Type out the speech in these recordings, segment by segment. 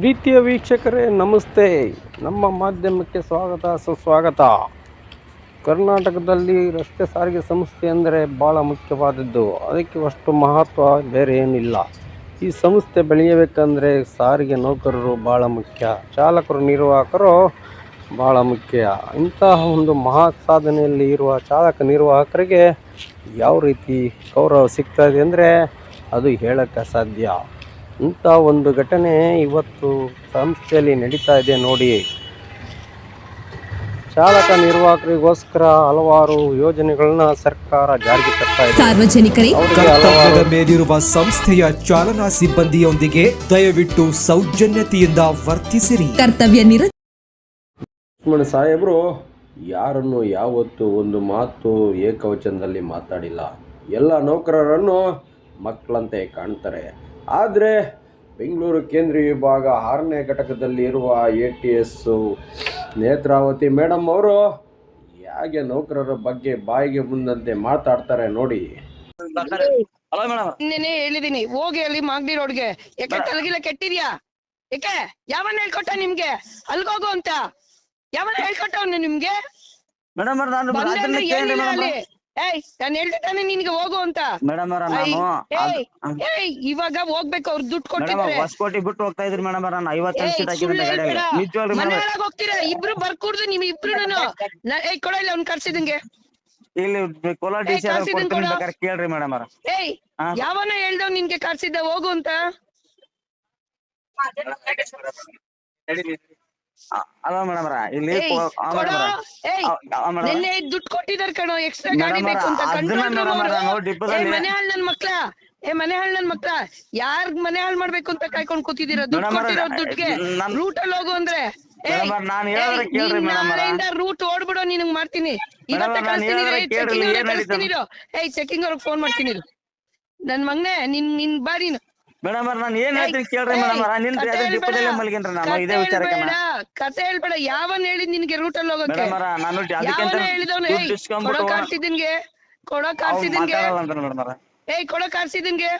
ಪ್ರೀತಿಯ ವೀಕ್ಷಕರೇ, ನಮಸ್ತೆ. ನಮ್ಮ ಮಾಧ್ಯಮಕ್ಕೆ ಸ್ವಾಗತ, ಸುಸ್ವಾಗತ. ಕರ್ನಾಟಕದಲ್ಲಿ ರಸ್ತೆ ಸಾರಿಗೆ ಸಂಸ್ಥೆ ಅಂದರೆ ಭಾಳ ಮುಖ್ಯವಾದದ್ದು. ಅದಕ್ಕೆ ಅಷ್ಟು ಮಹತ್ವ ಬೇರೆ ಏನಿಲ್ಲ. ಈ ಸಂಸ್ಥೆ ಬೆಳೆಯಬೇಕಂದ್ರೆ ಸಾರಿಗೆ ನೌಕರರು ಭಾಳ ಮುಖ್ಯ. ಚಾಲಕರು, ನಿರ್ವಾಹಕರು ಭಾಳ ಮುಖ್ಯ. ಇಂತಹ ಒಂದು ಮಹಾ ಸಾಧನೆಯಲ್ಲಿ ಇರುವ ಚಾಲಕ, ನಿರ್ವಾಹಕರಿಗೆ ಯಾವ ರೀತಿ ಗೌರವ ಸಿಗ್ತಾ ಇದೆ ಅಂದರೆ ಅದು ಹೇಳಕ್ಕೆ ಅಸಾಧ್ಯ. ಇಂಥ ಒಂದು ಘಟನೆ ಇವತ್ತು ಸಂಸ್ಥೆಯಲ್ಲಿ ನಡೀತಾ ಇದೆ ನೋಡಿ. ಚಾಲಕ ನಿರ್ವಾಹಕರಿಗೋಸ್ಕರ ಹಲವಾರು ಯೋಜನೆಗಳನ್ನ ಸರ್ಕಾರ ಜಾರಿಗೆ ತರ್ತಾ ಇದೆ. ಸಾರ್ವಜನಿಕರಿಗೆ ಮೇಲಿರುವ ಸಂಸ್ಥೆಯ ಚಾಲನಾ ಸಿಬ್ಬಂದಿಯೊಂದಿಗೆ ದಯವಿಟ್ಟು ಸೌಜನ್ಯತೆಯಿಂದ ವರ್ತಿಸಿರಿ. ಕರ್ತವ್ಯ ನಿರ ಲಕ್ಷ್ಮಣ ಸಾಹೇಬರು ಯಾರನ್ನು ಯಾವತ್ತು ಒಂದು ಮಾತು ಏಕವಚನದಲ್ಲಿ ಮಾತಾಡಿಲ್ಲ. ಎಲ್ಲ ನೌಕರರನ್ನು ಮಕ್ಕಳಂತೆ ಕಾಣ್ತಾರೆ. ಆದರೆ ಬೆಂಗಳೂರು ಕೇಂದ್ರೀಯ ವಿಭಾಗ ಆರನೇ ಘಟಕದಲ್ಲಿ ಇರುವ A T S Netravati madam ಅವರು ಹೇಗೆ ನೌಕರರ ಬಗ್ಗೆ ಬಾಯಿಗೆ ಬಂದಂತೆ ಮಾತಾಡ್ತಾರೆ ನೋಡಿ. ಹಲೋ ಮೇಡಮ್ ನಿನ್ನೆ ಹೇಳಿದೀನಿ ಹೋಗಿ ಅಲ್ಲಿ ಮಾಗಡಿ ರೋಡ್ಗೆ. ಯಾಕೆ ತಲಗಿಲ್ಲ ಕೆಟ್ಟಿದ್ಯಾ? ಯಾಕೆ ಯಾವನ್ ಹೇಳ್ಕೊಟ್ಟ ನಿಮ್ಗೆ? ಅಲ್ಗೋಗು ಅಂತ. ಯಾವನ್ ಹೇಳ್ಕೊಟ್ಟವ್ನು ನಿಮ್ಗೆ? ಮೇಡಮ್ ನಾನು ಬಂದ್ರೆ ಕೇಳಿ ಏಯ್ ನಾನು ಹೇಳ್ತಾನೆ ನಿನ್ಗೆ ಹೋಗು ಅಂತ. ಮೇಡಮ್ ಅವರ ನಾನು ಏಯ್ ಏಯ್ ಇವಾಗ ಹೋಗ್ಬೇಕು ಅವ್ರು ದುಡ್ಡು ಮೇಡಮ್ ಕೊಟ್ಟಿದ್ರೆ. ಹೊಸಕೋಟಿ ಬಿಟ್ಟು ಹೋಗ್ತಾ ಇದ್ರಿ ಮೇಡಮ್ ನಾನು ಐವತ್ತೈದು ಸೀಟ್ ಹಾಕಿದ್ರೆ ಗಾಡಿಯಾಗ ಮನೆ ಮೇಡಮ್ ಒಳಗ್ ಹೋಗ್ತೀರಾ? ಇಬ್ರು ಬರ್ಕೂಡ್ದು ನಿಮ್ ಇಬ್ರು ಏಯ್ ಕೊಡ ಇಲ್ಲ ಅವ್ನ್ ಕರ್ಸಿದಂಗೆ ಇಲ್ಲಿ ಕೋಲಾರ ಡಿ ಸಿ ಕಳ್ಸಿದೀನಿ ಕೊಡ್ತೀನಿ ಕೊಡು. ಬೇಕಾದ್ರೆ ಕೇಳ್ರಿ ಮೇಡಮ್ ಅವರ. ಏಯ್ ಹಾ. ಯಾವನ ಹೇಳ್ದವ್ ನಿನ್ಗೆ ಕರ್ಸಿದ್ದ ಹೋಗು ಅಂತ. ಇಲ್ಲಿ ಏಯ್ ಕೊಡೋ. ಏಯ್. ನಿನ್ನೆ ದುಡ್ಡು ಕೊಟ್ಟಿದಾರೆ ಕಣೋ ಎಕ್ಸ್ಟ್ರಾ ಗಾಡಿ ಬೇಕು ಅಂತ ಅವ್ರ, ಅದನ್ನ ಕಂಟ್ರೋಲ್ ಮೇಡಮ್ ಅವ್ರ, ನಾವು ಏ ಡಿಪ್ಪೋದಲ್ಲಿ- ಮನೆ ಹಾಳ್ ನನ್ ಮಕ್ಳ ಏ ಮನೆ ಹಾಳ್ ನನ್ ಮಕ್ಳ ಯಾರ್ ಮನೆ ಹಾಳ್ ಮಾಡ್ಬೇಕು ಅಂತ ಕಾಯ್ಕೊಂಡ್ ಕೂತಿದೀರ ದುಡ್ಡು ಕೊಟ್ಟಿರೋ ದುಡ್ಗೆ ನನ್- ರೂಟ್ ಅಲ್ಲಿ ಹೋಗು ಅಂದ್ರೆ ಮೇಡಮ್ ಅವ್ರ, ನಾನ್ ಹೇಳಿದ್ರೆ ಕೇಳ್ರಿ ರೂಟ್ ಓಡ್ಬಿಡೋ ನಿನಗ್ ಮಾಡ್ತೀನಿ ಇವತ್ತೇ ಅವ್ರ, ನಾನ್ ಕಳಿಸ್ತೀನಿ ಹೇಳಿದ್ರೆ ಕೇಳ್ರಿ, ಚೆಕಿಂಗ್ ಏನ್ ನಡೀತದೆ? ಕಳಿಸ್ತೀನಿ ಇರು. ಏಯ್ ಚೆಕಿಂಗ್ ಅವ್ರಿಗೆ ಫೋನ್ ಮಾಡ್ತೀನಿ ಇರು. ನನ್ ಮಗ್ನೆ ನಿನ್ ನಿನ್ ಬಾ ನೀನು ಮೇಡಮ್ ಅವ್ರ ನಾನು ಏನ್ ಹೇಳ್ತೀನಿ ಕೇಳ್ರಿ ಮೇಡಮ್ ಅವ್ರ. ನಿನ್ ಅದ್ರ ಡಿಪ್ಪದಲ್ಲೇ. ಮಲಗಿನ್ರಿ ನಾನು ಇದೇ ವಿಚಾರಕ್ಕೆ ಕತೆ ಹೇಳ್ಬೇಡ. ಯಾವನ್ ಹೇಳಿ ನಿನ್ಗೆ ರೂಟ್ ಅಲ್ಲಿ ಹೋಗಕ್ಕೆ? ಮೇಡಮ್ ಅವ್ರ ನಾನು ಅದಕ್ಕೆ ಅಂತ ಹೇಳಿದವನು? ಕೊಡ ಕೊಡೋ ಇಸ್ಕೊಂಡ್ಬಿಟ್ಟು ಕಾರ್ಸಿದನ್ಗೆ ಕೊಡೋ ಅವ್ರ ಏಯ್ ಕೊಡೋ ಕಾರ್ಸಿದನ್ಗೆ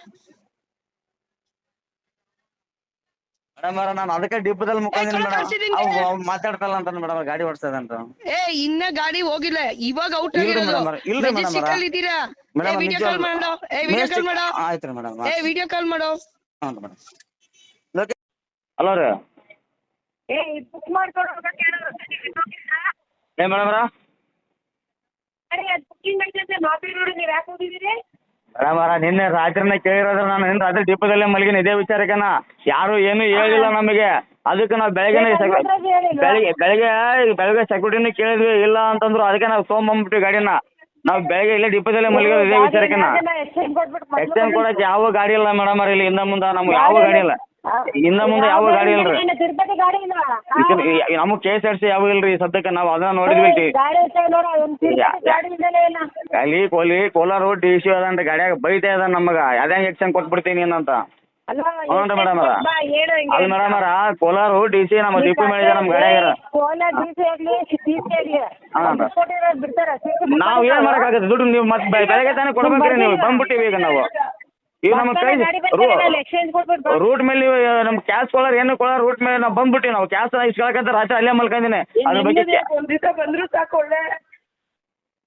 ಮೇಡಮ್ ಅವ್ರ ನಾನು ಅದಕ್ಕೆ ಡಿಪ್ಪದಲ್ಲಿ ಮೇಡಮ್ ಮಾತಾಡ್ತಲ್ಲ ಅಂತ ಮೇಡಮ್ ಗಾಡಿ ಓಡಿಸ್ತದಂತ ಏ ಇನ್ನ ಗಾಡಿ ಹೋಗಿಲ್ಲ. ಇವಾಗ ಔಟ್ ಆಗಿರೋದು. ಇದ್ದೀರಾ? ಏ ಮೇಡಮ್ ವಿಡಿಯೋ ಕಾಲ್ ಮಾಡೋ. ಏ ವಿಡಿಯೋ ಕಾಲ್ ಮಾಡೋ. ಮೇಡಮ್ ಏ ವಿಡಿಯೋ ಕಾಲ್ ಮಾಡೋ. ಮೇಡಮ್. ಹಲೋ ರೀ. ಏ ಬುಕ್ ಮಾಡ್ಕೊಡೋ ಏ ಮೇಡಮ್ ಅವ್ರ. ಅರೆ ಅದು ಬುಕ್ಕಿಂಗ್ ಐತೆ ಮಾತಾಡಿ ನೋಡಿ ನೀವು ಯಾಕೆ ಹೋಗಿದ್ದೀರಿ? ಮೇಡಮ್ ಅವ್ರ ನಿನ್ನೆ ರಾತ್ರಿನ ಕೇಳಿರೋದ್ರ ನಾನು ನಿನ್ನೆ ರಾತ್ರಿ ಡಿಪ್ಪದಲ್ಲಿ ಮಲಗಿನ ಇದೇ ವಿಚಾರಕ್ಕನ? ಯಾರು ಏನು ಹೇಳಿಲ್ಲ ನಮಗೆ. ಅದಕ್ಕೆ ನಾವು ಬೆಳಗ್ಗೆ ಬೆಳಿಗ್ಗೆ ಬೆಳಿಗ್ಗೆ ಬೆಳಗ್ಗೆ ಸೆಕ್ಯೂರಿಟಿನ ಕೇಳಿದ್ವಿ ಇಲ್ಲ ಅಂತಂದ್ರು ಅದಕ್ಕೆ ನಾವು ತೊಗೊಂಬಂದ್ಬಿಟ್ವಿ ಗಾಡಿನ. ನಾವು ಬೆಳಗ್ಗೆ ಇಲ್ಲೇ ಡಿಪ್ಪದಲ್ಲೇ ಮಲಗಿರೋದು ಇದೇ ವಿಚಾರಕ್ಕನ? ಎಕ್ಸ್ಚೇಂಜ್ ಕೊಡಕ್ಕೆ ಯಾವ ಗಾಡಿ ಇಲ್ಲ ಮೇಡಮ್ ಅವ್ರ ಇಲ್ಲಿ ಹಿಂದೆ ಮುಂದೆ ನಮ್ಗೆ ಯಾವ ಗಾಡಿ ಇಲ್ಲ. ಇಂದ ಮುಂದೆ ಯಾವ ಗಾಡಿ ಇಲ್ರಿ? ಏನು ತಿರುಪತಿ ಗಾಡಿ ಇಲ್ಲ. ಇದಕ್ಕೆ ಕೆ ಎಸ್ ಆರ್ ಸಿ ಯಾವ ಇಲ್ರಿ? ಸದ್ಯಕ್ಕೆ ನಾವು ಅದನ್ನ ನೋಡಿದ್ವಿ ಗಾಡಿ ಐತೆ ನೋಡ ಒಂದು ತಿರುಪತಿ ಗಾಡಿ ಇಲ್ಲೇ ಇಲ್ಲ. ಅಲ್ಲಿ ಕೋಲಿ ಕೋಲಾರ ಡಿ ಸಿ ಅದಂತ ಗಾಡಿಯಾಗ ಬೈತಾ ಅದ ನಮಗ. ಅದೇ ಎಕ್ಸ್ಚೇಂಜ್ ಕೊಟ್ಬಿಡ್ತೀನಿ ಅಂತ ಅಲ್ಲ ಹ್ಞೂ ಮೇಡಮ್ ಹಿಂಗೆ ಅಲ್ಲಿ ಮೇಡಮ್ ಅರ ಕೋಲಾರ ಡಿ ಸಿ ನಮ್ಮ ಡಿಪಿ ಮಾಡಿದ ನಮ್ಮ ಗಾಡಿಯಾಗ ಕೋಲಾರ ಡಿ ಸಿ ಆಗ್ಲಿ ಸಿ ಆಗ್ಲಿ ಬಿಡ್ತಾರ. ನಾವ್ ಏನ್ ಮಾಡಕ್ಕಾಗತ್ತೆ? ದುಡ್ಡು ನೀವು ಮತ್ತೆ ಬೆಳಗ್ಗೆ ತಾನೇ ಕೊಡ್ಬೇಕ್ರಿ ನೀವು. ಬಂದ್ಬಿಟ್ಟಿವಿ ಈಗ ನಾವು. ಈಗ ನಮ್ಮ ಕೈ ರೂಟ್ ಮೇಲೆ ನೀವು ನಮ್ ಕ್ಯಾಶ್ ಕೊಳಾರ ಏನು ಕೊಳಾರ ರೂಟ್ ಮೇಲೆ ನಾವು ಬಂದ್ಬಿಟ್ಟಿವಿ ನಾವು. ಕ್ಯಾಶ್ ಇಸ್ಕೊಳಕಂತ ರಾತ್ರಿ ಅಲ್ಲೇ ಮಲ್ಕೊಂಡಿನಿ ಅದ್ರ ಬಗ್ಗೆ ಬಂದ್ರು ಸಾಕು ಒಳ್ಳೆ.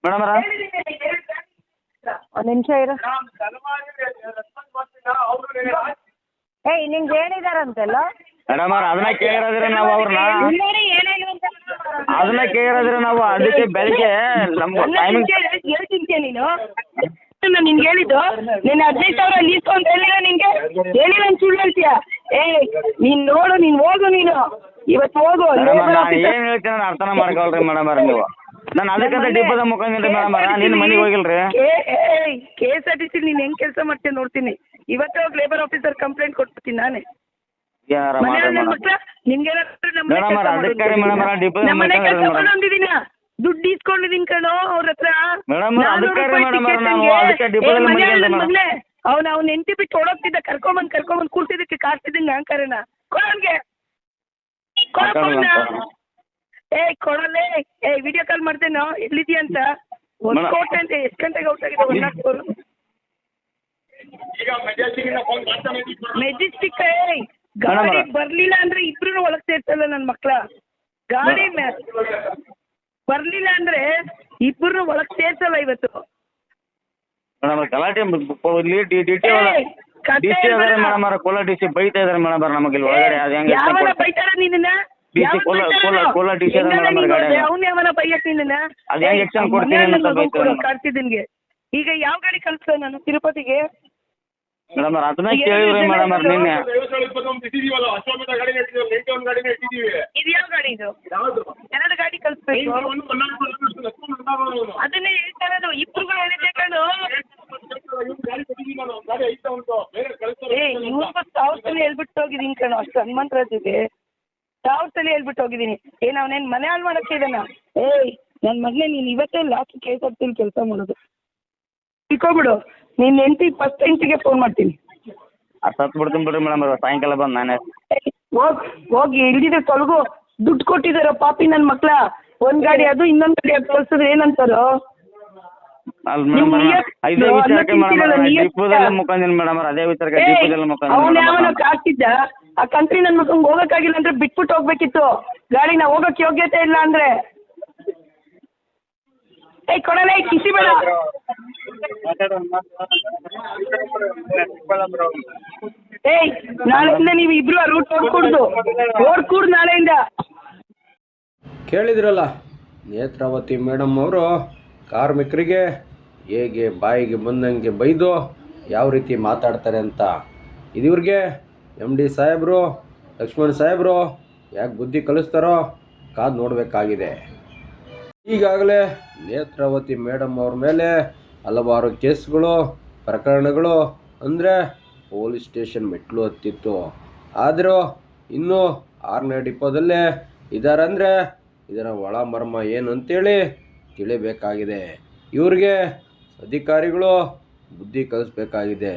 ಮೇಡಮ್ ಅವ್ರ? ಒಂದ್ ನಿಮಿಷ ಇರ. ಏಯ್ ನಿಂಗೆ ಹೇಳಿದಾರಂತೆಲ್ಲ? ಮೇಡಮ್ ಅವ್ರ ಅದನ್ನ ಕೇಳಿರೋದ್ರೆ ನಾವು ಅವ್ರನ್ನ ಅದನ್ನ ಕೇಳಿರೋದ್ರೆ ನಾವು ಅದಕ್ಕೆ ಬೆಳಿಗ್ಗೆ ನಮ್ಮ ಟೈಮಿಂಗ್ ಹೇಳ್ತಿದ್ಯಾ ನೀನು ನಾನು ನಿನ್ಗೆ ಹೇಳಿದ್ದು ನೀನು ಹದಿನೈದು ಸಾವಿರ ಲೀಸ್ ಅಂತ ಹೇಳಿಲ್ಲ ನಿನ್ಗೆ? ಹೇಳಿಲ್ಲ ಅಂತ ಸುಳ್ಳು ಹೇಳ್ತೀಯ? ಏ ನೀನ್ ನೋಡು ನೀನ್ ಹೋಗು ನೀನು. ಇವತ್ತು ಹೋಗು ಮೇಡಮ್ ಏನ್ ಹೇಳ್ತೀನಿ ನಾನು ಅರ್ಥನ ಮಾಡ್ಕೊಳ್ರಿ ಮೇಡಮ್ ಅವ್ರ ನೀವು. ನಾನು ಅದಕ್ಕಂತ ಡಿಪ್ಪದ ಮುಖಂದಿರಿ ಮೇಡಮ್ ಅವ್ರ. ನಿನ್ನ ಮನೆಗೆ ಹೋಗಿಲ್ರಿ. K S R T C ನೀನ್ ಹೆಂಗ್ ಕೆಲಸ ಮಾಡ್ತೀನಿ ನೋಡ್ತೀನಿ. ಇವತ್ತೇ ಹೋಗಿ ಲೇಬರ್ ಆಫೀಸರ್ ಕಂಪ್ಲೇಂಟ್ ಕೊಟ್ಬಿಡ್ತೀನಿ ನಾನೇ. ಮನೆ ಮಾಡ್ರಿ ಮೇಡಮ್? ಮೇಡಮ್ ಅವ್ರ ಕೆಲ್ಸ ಅದಕ್ಕೆ ಮೇಡಮ್ ಅವ್ರ ಕೆಲಸ ಮುಖಂದಿರಿ ಮೇಡಮ್ ದುಡ್ಡು ಇಸ್ಕೊಂಡಿದೀನಿ ಕಣೋ ಅವ್ರ ಹತ್ರ. ಮೇಡಮ್ ಅವ್ರೆ, ನಾನ್ನೂರು ಅದಕ್ಕೆ ರೂಪಾಯಿ ಮೇಡಮ್ ಅವ್ರೆ, ticket ನಾವು ಗೆ, ಅದಕ್ಕೆ ಏ, ಡಿಪೋದಲ್ಲಿ ಮನೆ ಮಲಗಿದ್ದೆ ನನ್ ಮೇಡಮ್. ಮಗ್ನೇ, ಅವ್ನ ಅವ್ನ ಹೆಂಡತಿ ಬಿಟ್ಟು ಓಡೋಗ್ತಿದ್ದ ಕರ್ಕೊಂಬಂದ್ ಕರ್ಕೊಂಬಂದ್ ಕೂರ್ಸಿದಕ್ಕೆ ಕಾಸ್ತಿದ್ದೀನಿ ನಾನ್ ಕರೆನ. ಕೊಡೋನ್ಗೆ ಕೊಡ ಮಾತಾಡಲ್ಲ. ಅಂತ. ಏ ಏ ವಿಡಿಯೋ ಕಾಲ್ ಮಾಡ್ತೇನೋ? ಎಲ್ಲಿದ್ಯಾ ಅಂತ? ಒಂದ್ ಮೇಡಮ್. ಕೋಟೆ ಅಂತ ಎಷ್ಟ್ ಗಂಟೆಗೆ ಔಟ್ ಆಗಿದೆ ಒನ್ ನಾಟ್ ಫೋರ್ ಮೆಜೆಸ್ಟಿಕ್ ಗಾಡಿ ಮೇಡಮ್ ಬರ್ಲಿಲ್ಲ ಅಂದ್ರೆ ಇಬ್ರು ಒಳಗ್ ಸೇರ್ತಲ್ಲ ನನ್ ಮಕ್ಳ. ಗಾಡಿ ಮೇ- ಬರ್ಲಿಲ್ಲ ಅಂದ್ರೆ ಇಬ್ರು ಒಳಗ್ ಸೇರ್ಸಲ್ಲ ಇವತ್ತು. ಮೇಡಮ್ ಗಲಾಟೆ ಇಲ್ಲಿ ಡಿ ಡಿ ಟಿ ಏಯ್, ಡಿ ಸಿ ಅದಾರೆ ಮೇಡಮ್ ಅವ್ರ ಕೋಲಾರ ಡಿ ಸಿ ಬೈತಾ ಇದಾರೆ ಮೇಡಮ್ ಅವ್ರ ನಮಗೆ ಇಲ್ಲಿ ಒಳಗಡೆ ಅದು ಹೆಂಗೆ ಯಾವನ ಬೈತಾರ ನಿನ್ನ ಕೋಲಾರ ಕೋಲ- ಕೋಲ- ಕೋಲ DC ಅದ madam ಅವ್ರ ಗಾಡಿ. ಅವ್ನ ಯಾವನ ಬೈಯಕ್ ನಿನ್ನ ಅದು ಹೆಂಗ್ action ಕೊಡ್ತೀನಿ ಅಂತ ಬೈತಾರೆ ಈಗ ಯಾವ ಗಾಡಿ ಕಲ್ಸ ನಾನು? ತಿರುಪತಿಗೆ? ಮೇಡಮ್ ಅವ್ರ ಅದನ್ನ ಕೇಳಿದ್ರಿ ಮೇಡಮ್ ಅವ್ರ ನಿನ್ನೆ ಅಶ್ವಮೇಧ ಗಾಡಿನ ನೈಟ್ ಗಾಡಿನ ಇದು ಯಾವ ಗಾಡಿ ಇದು ಯಾವ್ದು? ಎರಡು ಗಾಡಿ ಕಳ್ಸ್ಬೇಕು. ಲಕ್ಷ್ಮಣ. ಅದನ್ನೇ ಹೇಳ್ತಾ ಇರೋದು ಇಬ್ರುಗಳು ಹೇಳಿದ್ದೆ ಕಣು ಇವ್ನು ಗಾಡಿ ಕೊಟ್ಟಿದ್ದೀನಿ ನಾನು ಗಾಡಿ ಐತೆ ಉಂಟು? ಬೇರೆ ಕಳಿಸ್ತಾರೆ ಏ ಇವ್ರಿಗೂ ಸಾವಿರ ಸಲ ಹೇಳ್ಬಿಟ್ಟು ಹೋಗಿದ್ದೀನಿ ಕಣೋ ಅಷ್ಟು ಹನುಮಂತರಾಜಿಗೆ. ಸಾವಿರ ಸಲ ಹೇಳ್ಬಿಟ್ಟು ಹೋಗಿದ್ದೀನಿ. ಏನ್ ಅವನೇನ್ ಮನೆ ಹಾಳು ಮಾಡಕ್ಕೆ ಇದಾನ ಏಯ್ ನನ್ನ ಮಗನೇ ನೀನು ಇವತ್ತೇ ಲಾಸ್ಟ್ ಕೇಸ್ ಹಾಕ್ತೀನಿ ಕೆಲಸ ಮಾಡೋದು. ತಿಳ್ಕೊಬಿಡು ನಿನ್ನ ಹೆಂಡತಿ ಫಸ್ಟ್ ಹೆಂಡತಿಗೆ ಫೋನ್ ಮಾಡ್ತೀನಿ. ಸತ್ ಬಿಡ್ತೀನಿ ಬಿಡ್ರಿ ಮೇಡಮ್ ಸಾಯಂಕಾಲ ಬಂದು ನಾನೇ ಹೋಗ್ ಹೋಗಿ ಇಲ್ದಿದ್ರೆ ತೊಲಗು. ದುಡ್ಡು ಕೊಟ್ಟಿದಾರ ಪಾಪಿ ನನ್ನ ಮಕ್ಳ. ಒಂದ್ ಗಾಡಿ ಅದು ಇನ್ನೊಂದ್ ಗಾಡಿ ಅದು ಕಳ್ಸಿದ್ರೆ ಏನಂತಾರೋ? ಅದೇ ವಿಚಾರಕ್ಕೆ ಆ ಕಂಟ್ರಿ ನನ್ ಮಕ್ಕಂಗೆ ಹೋಗಕ್ಕಾಗಿಲ್ಲ ಅಂದ್ರೆ ಬಿಟ್ಬಿಟ್ಟು ಹೋಗ್ಬೇಕಿತ್ತು. ಗಾಡಿನ ಹೋಗಕ್ ಯೋಗ್ಯತೆ ಇಲ್ಲ ಅಂದ್ರೆ. ಏಯ್ ಕಿಸಿ ಬೇಡ. ಏಯ್ ನಾಳೆಯಿಂದ ನೀವು ಇಬ್ರು ರೂಟ್ ನಾಳೆಯಿಂದ. ಕೇಳಿದ್ರಲ್ಲ, ನೇತ್ರಾವತಿ ಮೇಡಮ್ ಅವರು ಕಾರ್ಮಿಕರಿಗೆ ಹೇಗೆ ಬಾಯಿಗೆ ಬಂದಂಗೆ ಬೈದು ಯಾವ ರೀತಿ ಮಾತಾಡ್ತಾರೆ ಅಂತ. ಇದಿವ್ರಿಗೆ ಎಂ ಡಿ ಸಾಹೇಬ್ರು, ಲಕ್ಷ್ಮಣ್ ಸಾಹೇಬ್ರು ಯಾಕೆ ಬುದ್ಧಿ ಕಲಿಸ್ತಾರೋ ಕಾದು ನೋಡಬೇಕಾಗಿದೆ. ಈಗಾಗಲೇ ನೇತ್ರಾವತಿ ಮೇಡಮ್ ಅವ್ರ ಮೇಲೆ ಹಲವಾರು ಕೇಸ್ಗಳು, ಪ್ರಕರಣಗಳು, ಅಂದರೆ ಪೊಲೀಸ್ ಸ್ಟೇಷನ್ ಮೆಟ್ಲು ಹತ್ತಿತ್ತು. ಆದರೂ ಇನ್ನೂ ಆರನೇ ಡಿಪೋದಲ್ಲೇ ಇದ್ದಾರಂದರೆ ಇದರ ಒಳ ಮರ್ಮ ಏನು ಅಂತೇಳಿ ತಿಳಿಬೇಕಾಗಿದೆ. ಇವ್ರಿಗೆ ಅಧಿಕಾರಿಗಳು ಬುದ್ಧಿ ಕಲಿಸ್ಬೇಕಾಗಿದೆ.